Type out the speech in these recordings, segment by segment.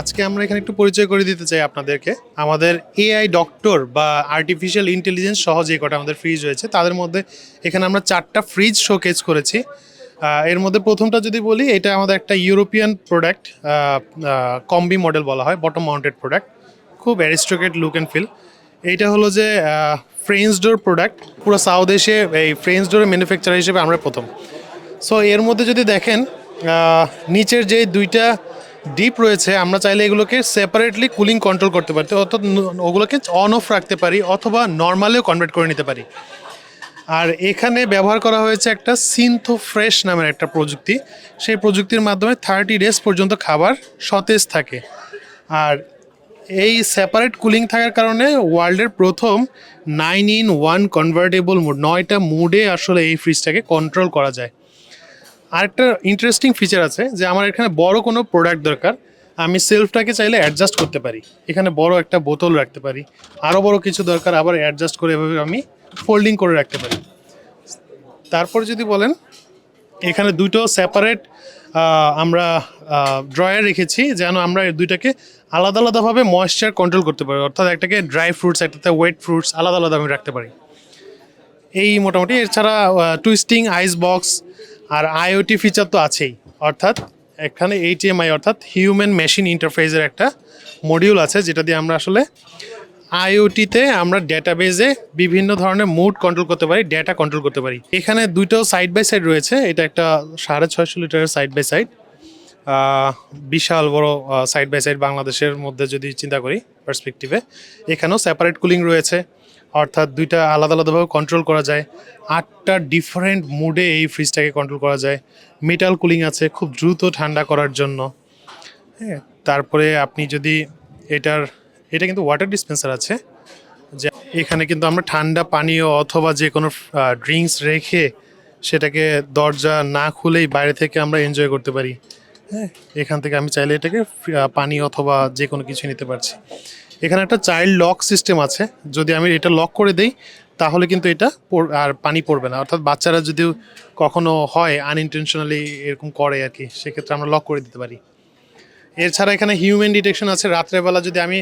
আজকে আমরা এখানে একটু পরিচয় করে দিতে চাই আপনাদেরকে। আমাদের এআই ডক্টর বা আর্টিফিশিয়াল ইন্টেলিজেন্স সহ যে কটা আমাদের ফ্রিজ রয়েছে তাদের মধ্যে এখানে আমরা চারটা ফ্রিজ শোকেজ করেছি। এর মধ্যে প্রথমটা যদি বলি, এটা আমাদের একটা ইউরোপিয়ান প্রোডাক্ট কম্বি মডেল বলা হয় বটম মাউন্টেড প্রোডাক্ট খুব অ্যারিস্টোকেট লুক অ্যান্ড ফিল এইটা হলো যে ফ্রেঞ্চ ডোর প্রোডাক্ট পুরো সাউথ এশিয়া এই ফ্রেঞ্চ ডোরের ম্যানুফ্যাকচার হিসেবে আমরা প্রথম। সো এর মধ্যে যদি দেখেন নিচের যে দুইটা ডিপ রয়েছে, আমরা চাইলে এগুলোকে সেপারেটলি কুলিং কন্ট্রোল করতে পারি অর্থাৎ ওগুলোকে অন অফ রাখতে পারি অথবা নর্মালেও কনভার্ট করে নিতে পারি। আর এখানে ব্যবহার করা হয়েছে একটা সিনথো ফ্রেশ নামের একটা প্রযুক্তি, সেই প্রযুক্তির মাধ্যমে থার্টি ডেজ পর্যন্ত খাবার সতেজ থাকে। আর এই সেপারেট কুলিং থাকার কারণে ওয়ার্ল্ডের প্রথম nine in one convertible mode নয়টা মুডে আসলে এই ফ্রিজটাকে কন্ট্রোল করা যায়। আরেকটা ইন্টারেস্টিং ফিচার আছে যে আমার এখানে বড় কোনো প্রোডাক্ট দরকার, আমি সেলফটাকে চাইলে অ্যাডজাস্ট করতে পারি। এখানে বড় একটা বোতল রাখতে পারি আরও বড় কিছু দরকার, আবার অ্যাডজাস্ট করে এভাবে আমি ফোল্ডিং করে রাখতে পারি। তারপর যদি বলেন, এখানে দুটো সেপারেট আমরা ড্রয়ার রেখেছি যেন আমরা দুইটাকে আলাদা আলাদাভাবে ময়েশ্চার কন্ট্রোল করতে পারি। অর্থাৎ একটাকে ড্রাই ফ্রুটস একটাতে ওয়েট ফ্রুটস আলাদা আলাদা আমি রাখতে পারি। এই মোটামুটি, এছাড়া টুইস্টিং আইস বক্স আর আইওটি ফিচার তো আছেই। অর্থাৎ এখানে এইচএমআই অর্থাৎ হিউম্যান মেশিন ইন্টারফেসের একটা মডিউল আছে, যেটা দিয়ে আমরা আসলে আইওটিতে আমরা ডেটাবেজে বিভিন্ন ধরনের মুড কন্ট্রোল করতে পারি ডেটা কন্ট্রোল করতে পারি। এখানে দুটো সাইড বাই সাইড রয়েছে, এটা একটা সাড়ে ছয়শো লিটারের সাইড বাই সাইড বিশাল বড় সাইড বাই সাইড বাংলাদেশের মধ্যে যদি চিন্তা করি পার্সপেক্টিভে এখানেও সেপারেট কুলিং রয়েছে। অর্থাৎ দুইটা আলাদা আলাদাভাবে কন্ট্রোল করা যায়। আটটা ডিফারেন্ট মুডে এই ফ্রিজটাকে কন্ট্রোল করা যায়। মেটাল কুলিং আছে খুব দ্রুত ঠান্ডা করার জন্য। হ্যাঁ তারপরে আপনি যদি এটার, এটা কিন্তু ওয়াটার ডিসপেন্সার আছে। যে এখানে কিন্তু আমরা ঠান্ডা পানীয় অথবা যে কোনো ড্রিঙ্কস রেখে সেটাকে দরজা না খুলেই বাইরে থেকে আমরা এনজয় করতে পারি। হ্যাঁ এখান থেকে আমি চাইলে এটাকে পানি অথবা যে কোনো কিছু নিতে পারছি। এখানে একটা চাইল্ড লক সিস্টেম আছে। যদি আমি এটা লক করে দেই, তাহলে কিন্তু এটা আর পানি পড়বে না। অর্থাৎ বাচ্চারা যদি কখনো হয় আনইনটেনশনালি এরকম করে আর কি, সেক্ষেত্রে আমরা লক করে দিতে পারি। এছাড়া এখানে হিউম্যান ডিটেকশন আছে। রাত্রেবেলা যদি আমি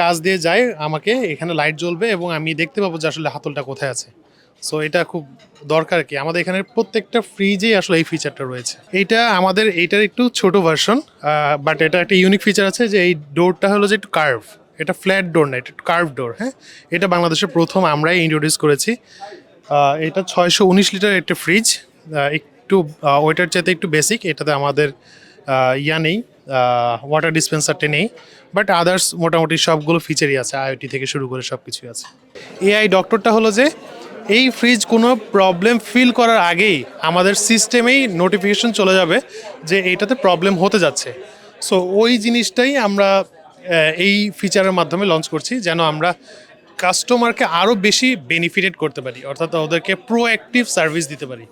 কাজ দিয়ে যাই, আমাকে এখানে লাইট জ্বলবে এবং আমি দেখতে পাবো যে আসলে হাতলটা কোথায় আছে। সো এটা খুব দরকার কি? আমাদের এখানে প্রত্যেকটা ফ্রিজেই আসলে এই ফিচারটা রয়েছে। এইটা আমাদের, এইটার একটু ছোট ভার্সন বাট এটা একটা ইউনিক ফিচার আছে যে এই ডোরটা হলো যে একটু কার্ভ এটা ফ্ল্যাট ডোর না, এটা কার্ভ ডোর হ্যাঁ? এটা বাংলাদেশের প্রথম আমরাই ইন্ট্রোডিউস করেছি। এটা ছয়শো উনিশ লিটার একটা ফ্রিজ একটু ওইটার চাইতে একটু বেসিক এটাতে আমাদের ইয়া নেই ওয়াটার ডিসপেন্সারটা নেই। বাট আদার্স মোটামুটি সবগুলো ফিচারই আছে আইওটি থেকে শুরু করে সব কিছুই আছে এআই ডক্টরটা হলো যে এই ফ্রিজ কোনো প্রবলেম ফিল করার আগেই আমাদের সিস্টেমেই নোটিফিকেশন চলে যাবে যে এটাতে প্রবলেম হতে যাচ্ছে। সো ওই জিনিসটাই আমরা এই ফিচারের মাধ্যমে লঞ্চ করছি যেন আমরা কাস্টমারকে আরও বেশি বেনিফিটেড করতে পারি, অর্থাৎ ওদেরকে প্রোঅ্যাক্টিভ সার্ভিস দিতে পারি।